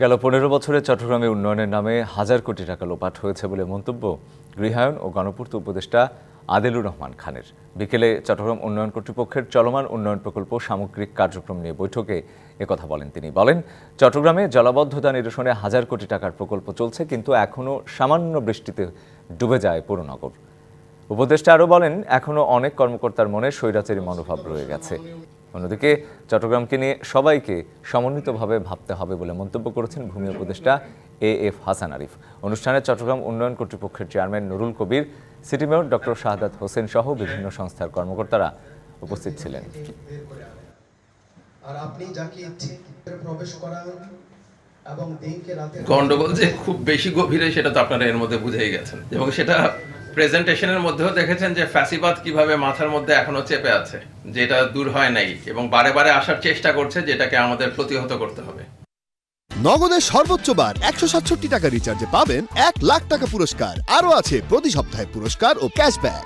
গেল পনেরো বছরে চট্টগ্রামে উন্নয়নের নামে হাজার কোটি টাকা লোপাট হয়েছে বলে মন্তব্য গৃহায়ন ও গণপূর্ত উপদেষ্টা আদেলুর রহমান খানের। বিকেলে চট্টগ্রাম উন্নয়ন কর্তৃপক্ষের চলমান উন্নয়ন প্রকল্প সামগ্রিক কার্যক্রম নিয়ে বৈঠকে একথা বলেন তিনি। বলেন, চট্টগ্রামে জলাবদ্ধতা নিরসনে হাজার কোটি টাকার প্রকল্প চলছে, কিন্তু এখনও সামান্য বৃষ্টিতে ডুবে যায় পুরনগর। উপদেষ্টা আরও বলেন এখনও অনেক কর্মকর্তার মনে স্বৈরাচারী মনোভাব রয়ে গেছে। অন্যদিকে চট্টগ্রামকে নিয়ে সবাইকে সমন্বিতভাবে ভাবতে হবে বলে মন্তব্য করেছেন ভূমি উপদেষ্টা এ এফ হাসান আরিফ। অনুষ্ঠানে চট্টগ্রাম উন্নয়ন কর্তৃপক্ষের chairman Nurul Kabir city mayor doctor Shahadat Hossain সহ বিভিন্ন সংস্থার কর্মকর্তারা উপস্থিত ছিলেন। আর আপনি যাকে ইচ্ছে প্রবেশ করান এবং দিনকে রাতে গন্ডগোল যে খুব বেশি গভীরে সেটা তো আপনারা এর মধ্যে বুঝেই গেছেন এবং সেটা প্রেজেন্টেশনের মধ্যেও দেখেছেন যে ফ্যাসিবাদ কীভাবে মাথার মধ্যে এখনও চেপে আছে, যেটা দূর হয় নাই এবং বারে বারে আসার চেষ্টা করছে যেটাকে আমাদের প্রতিহত করতে হবে। নগদের সর্বোচ্চ বার একশো সাতষট্টি টাকা রিচার্জে পাবেন এক লাখ টাকা পুরস্কার। আরও আছে প্রতি সপ্তাহে পুরস্কার ও ক্যাশব্যাক